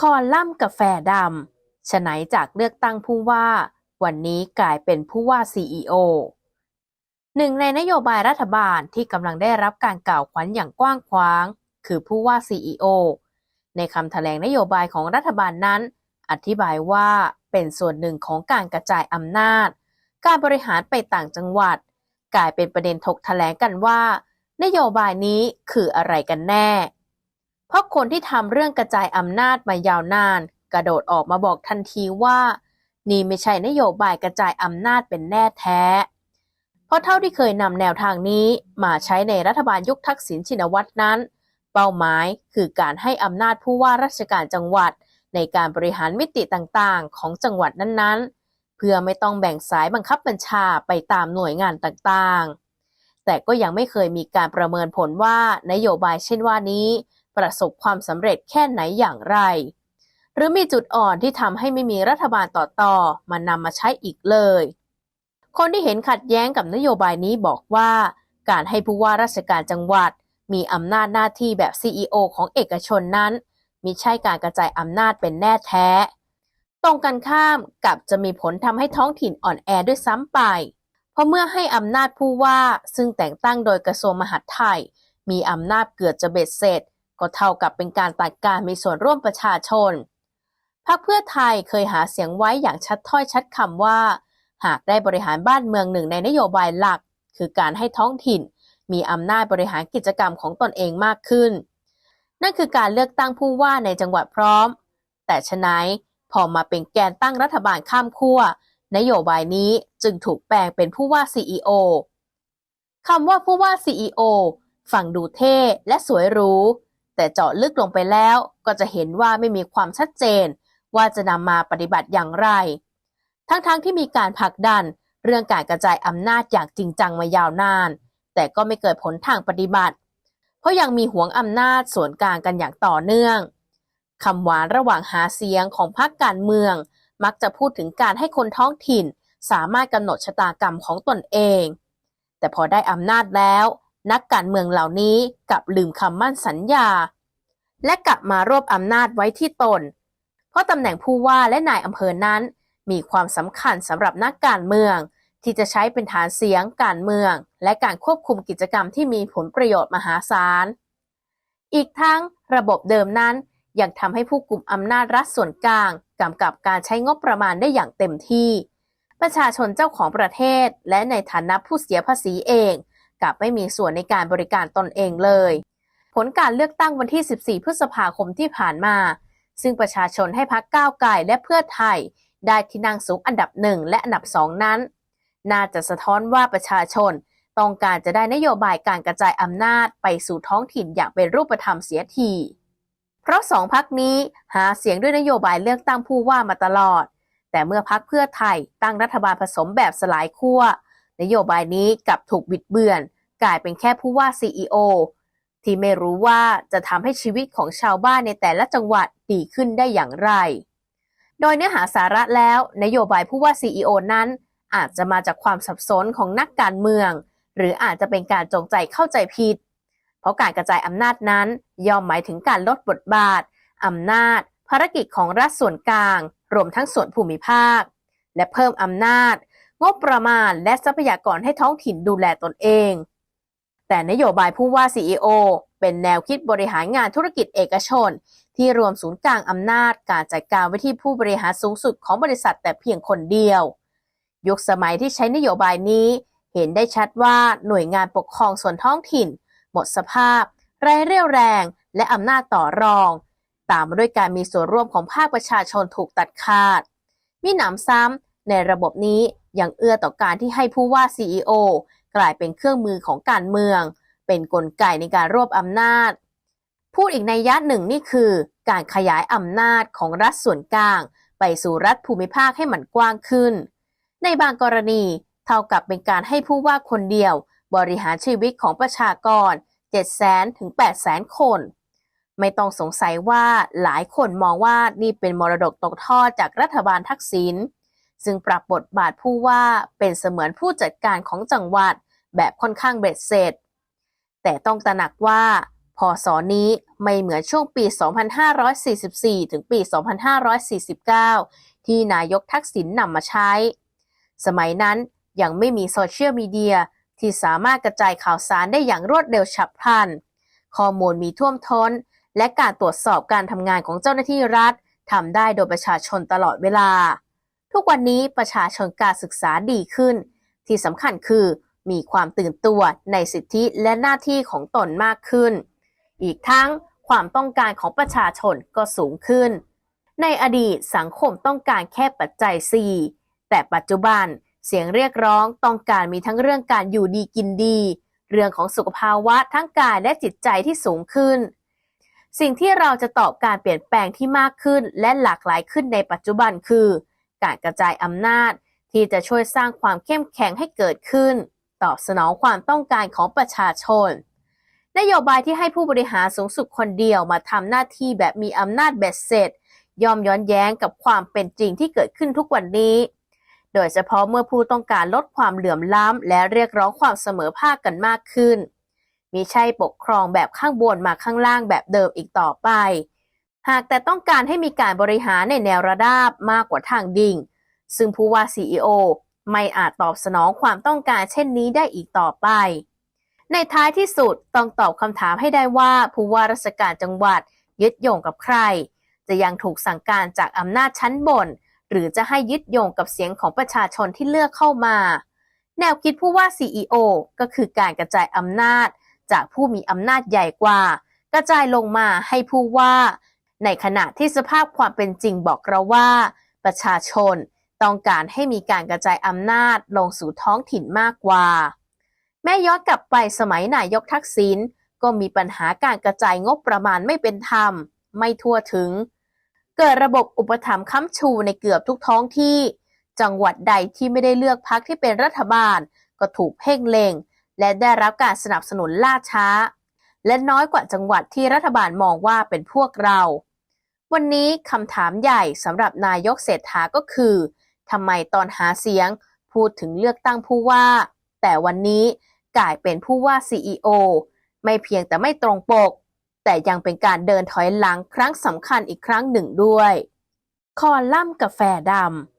คอลัมน์กาแฟดำฉไหนจากเลือกตั้งผู้ว่า วันนี้กลายเป็นผู้ว่า CEO หนึ่งในนโยบายรัฐบาลที่กำลังได้รับการกล่าวขวัญอย่างกว้างขวาง คือผู้ว่า CEO ในคำแถลงนโยบายของรัฐบาลนั้น อธิบายว่าเป็นส่วนหนึ่งของการกระจายอำนาจ การบริหารไปต่างจังหวัด กลายเป็นประเด็นถกแถลงกันว่า นโยบายนี้คืออะไรกันแน่ เพราะคนที่ทำเรื่องกระจายอำนาจมายาวนาน กระโดดออกมาบอกทันทีว่า นี่ไม่ใช่นโยบายกระจายอำนาจเป็นแน่แท้ เพราะเท่าที่เคยนำแนวทางนี้มาใช้ในรัฐบาลยุคทักษิณชินวัตรนั้น เป้าหมายคือการให้อำนาจผู้ว่าราชการจังหวัด ในการบริหารมิติต่างๆ ของจังหวัดนั้นๆ เพื่อไม่ต้องแบ่งสายบังคับบัญชาไปตามหน่วยงานต่างๆ แต่ก็ยังไม่เคยมีการประเมินผลว่านโยบายเช่นว่านี้ ประสบความสำเร็จแค่ไหนอย่างไร หรือมีจุดอ่อนที่ทำให้ไม่มีรัฐบาลต่อต่อมานำมาใช้อีกเลย คนที่เห็นขัดแย้งกับนโยบายนี้บอกว่า การให้ผู้ว่าราชการจังหวัด มีอำนาจหน้าที่แบบ CEO ของเอกชนนั้นมิใช่การกระจายอำนาจเป็นแน่แท้ ตรงกันข้ามกับจะมีผลทำให้ท้องถิ่นอ่อนแอด้วยซ้ำไป เพราะเมื่อให้อำนาจผู้ว่าซึ่งแต่งตั้งโดยกระทรวงมหาดไทย มีอำนาจเกือบจะเบ็ดเสร็จ ก็เท่ากับเป็นการตัดการมีส่วนร่วมประชาชนพรรคเพื่อไทยเคยหาเสียงไว้อย่างชัดถ้อยชัดคำว่า หากได้บริหารบ้านเมืองหนึ่งในนโยบายหลัก คือการให้ท้องถิ่น มีอำนาจบริหารกิจกรรมของตนเองมากขึ้น นั่นคือการเลือกตั้งผู้ว่าในจังหวัดพร้อม แต่ฉนันพอมาเป็นแกนตั้งรัฐบาลข้ามขั้วนโยบายนี้จึงถูกแปลงเป็นผู้ว่า CEO คำว่าผู้ว่า CEO ฟังดูเท่และสวยหรู แต่เจาะลึกลงไปแล้วก็จะเห็นว่าไม่มีความชัดเจน ว่าจะนำมาปฏิบัติอย่างไร ทั้งๆทที่มีการผลักดันเรื่องการกระจายอำนาจอย่างจริงจังมายาวนาน แต่ก็ไม่เกิดผลทางปฏิบัติ เพราะยังมีหวงอำนาจส่วนกลางกันอย่างต่อเนื่องคำหวานระหว่างหาเสียงของพรรคการเมือง มักจะพูดถึงการให้คนท้องถิ่น สามารถกำหนดชะตากรรมของตนเอง แต่พอได้อำนาจแล้ว นักการเมืองเหล่านี้กลับลืมคำมั่นสัญญา และกลับมารวบอำนาจไว้ที่ตน เพราะตำแหน่งผู้ว่าและนายอำเภอนั้น มีความสำคัญสำหรับนักการเมือง ที่จะใช้เป็นฐานเสียงการเมือง และการควบคุมกิจกรรมที่มีผลประโยชน์มหาศาล อีกทั้งระบบเดิมนั้นยังทำให้ผู้กลุ่มอำนาจรัฐส่วนกลางกำกับการใช้งบประมาณได้อย่างเต็มที่ ประชาชนเจ้าของประเทศ และในฐานะผู้เสียภาษีเอง กับไม่มีส่วนในการบริการตนเองเลย ผลการเลือกตั้งวันที่ 14 พฤษภาคมที่ผ่านมา ซึ่งประชาชนให้พักก้าวไกลและเพื่อไทย ได้ที่นั่งสูงอันดับหนึ่งและอันดับสองนั้น น่าจะสะท้อนว่าประชาชนต้องการจะได้นโยบายการกระจายอำนาจไปสู่ท้องถิ่นอย่างเป็นรูปธรรมเสียที เพราะสองพักนี้หาเสียงด้วยนโยบายเลือกตั้งผู้ว่ามาตลอด แต่เมื่อพักเพื่อไทยตั้งรัฐบาลผสมแบบสลายขั้ว นโยบายนี้กลับถูกบิดเบือน กลายเป็นแค่ผู้ว่า CEO ที่ไม่รู้ว่าจะทำให้ชีวิตของชาวบ้านในแต่ละจังหวัดดีขึ้นได้อย่างไร โดยเนื้อหาสาระแล้ว นโยบายผู้ว่า CEO นั้นอาจจะมาจากความสับสนของนักการเมือง หรืออาจจะเป็นการจงใจเข้าใจผิด เพราะการกระจายอำนาจนั้นย่อมหมายถึงการลดบทบาทอำนาจ ภารกิจของรัฐส่วนกลาง รวมทั้งส่วนภูมิภาค และเพิ่มอำนาจ งบประมาณและทรัพยากรให้ท้องถิ่นดูแลตนเอง แต่นโยบายผู้ว่า CEO เป็นแนวคิดบริหารงานธุรกิจเอกชน ที่รวมศูนย์กลางอำนาจการจัดการไว้ที่ผู้บริหารสูงสุดของบริษัทแต่เพียงคนเดียว ยุคสมัยที่ใช้นโยบายนี้เห็นได้ชัดว่าหน่วยงานปกครองส่วนท้องถิ่น หมดสภาพไร้เรี่ยวแรง และอำนาจต่อรอง ตามมาด้วยการมีส่วนร่วมของภาคประชาชนถูกตัดขาดมีหนำซ้ำในระบบนี้ ยังเอื้อต่อการที่ให้ผู้ว่า CEO กลายเป็นเครื่องมือของการเมือง เป็นนกลไกในการรวบอำนาจ พูดอีกในยะหนึ่งนี่คือ การขยายอำนาจของรัฐส่วนกลาง ไปสู่รัฐภูมิภาคให้มันกว้างขึ้น ในบางกรณีเท่ากับเป็นการให้ผู้ว่าคนเดียว บริหารชีวิตของประชากร 700,000ถึง800,000 คน ไม่ต้องสงสัยว่าหลายคนมองว่านี่เป็นมรดกตกทอดจากรัฐบาลทักษิณ ซึ่งปรับบทบาทผู้ว่าเป็นเสมือนผู้จัดการของจังหวัดแบบค่อนข้างเบ็ดเสร็จ แต่ต้องตระหนักว่าพศนี้ไม่เหมือนช่วงปี 2544 ถึงปี 2549 ที่นายกทักษิณนำมาใช้ สมัยนั้นยังไม่มีโซเชียลมีเดียที่สามารถกระจายข่าวสารได้อย่างรวดเร็วฉับพลัน ข้อมูลมีท่วมท้น และการตรวจสอบการทำงานของเจ้าหน้าที่รัฐทำได้โดยประชาชนตลอดเวลา ทุกวันนี้ประชาชนการศึกษาดีขึ้น ที่สำคัญคือมีความตื่นตัวในสิทธิและหน้าที่ของตนมากขึ้น อีกทั้งความต้องการของประชาชนก็สูงขึ้น ในอดีตสังคมต้องการแค่ปัจจัย 4 แต่ปัจจุบันเสียงเรียกร้องต้องการมีทั้งเรื่องการอยู่ดีกินดี เรื่องของสุขภาวะทั้งกายและจิตใจที่สูงขึ้น สิ่งที่เราจะตอบการเปลี่ยนแปลงที่มากขึ้นและหลากหลายขึ้นในปัจจุบันคือ การกระจายอำนาจ ที่จะช่วยสร้างความเข้มแข็งให้เกิดขึ้น ตอบสนองความต้องการของประชาชน นโยบายที่ให้ผู้บริหารสูงสุดคนเดียวมาทำหน้าที่แบบมีอำนาจเบ็ดเสร็จย่อมย้อนแย้งกับความเป็นจริงที่เกิดขึ้นทุกวันนี้ โดยเฉพาะเมื่อผู้ต้องการลดความเหลื่อมล้ำและเรียกร้องความเสมอภาคกันมากขึ้นมิใช่ปกครองแบบข้างบนมาข้างล่างแบบเดิมอีกต่อไป หากแต่ต้องการให้มีการบริหารในแนวระดับมากกว่าทางดิ่ง ซึ่งผู้ว่า CEO ไม่อาจตอบสนองความต้องการเช่นนี้ได้อีกต่อไป ในท้ายที่สุดต้องตอบคำถามให้ได้ว่าผู้ว่าราชการจังหวัดยึดโยงกับใคร จะยังถูกสั่งการจากอำนาจชั้นบน หรือจะให้ยึดโยงกับเสียงของประชาชนที่เลือกเข้ามา แนวคิดผู้ว่า CEO ก็คือการกระจายอำนาจ จากผู้มีอำนาจใหญ่กว่า กระจายลงมาให้ผู้ว่า ในขณะที่สภาพความเป็นจริงบอกเราว่า ประชาชนต้องการให้มีการกระจายอำนาจลงสู่ท้องถิ่นมากกว่า แม่ย้อนกลับไปสมัยนายกทักษิณก็มีปัญหาการกระจายงบประมาณไม่เป็นธรรม ไม่ทั่วถึง เกิดระบบอุปถัมภ์ค้ำชูในเกือบทุกท้องที่ จังหวัดใดที่ไม่ได้เลือกพักที่เป็นรัฐบาล ก็ถูกเพ่งเล็ง และได้รับการสนับสนุนล่าช้า และน้อยกว่าจังหวัดที่รัฐบาลมองว่าเป็นพวกเรา วันนี้คำถามใหญ่สำหรับนายกเศรษฐาก็คือทำไมตอนหาเสียงพูดถึงเลือกตั้งผู้ว่า แต่วันนี้กลายเป็นผู้ว่า CEO ไม่เพียงแต่ไม่ตรงปก แต่ยังเป็นการเดินถอยหลังครั้งสำคัญอีกครั้งหนึ่งด้วย คอลัมน์กาแฟดำ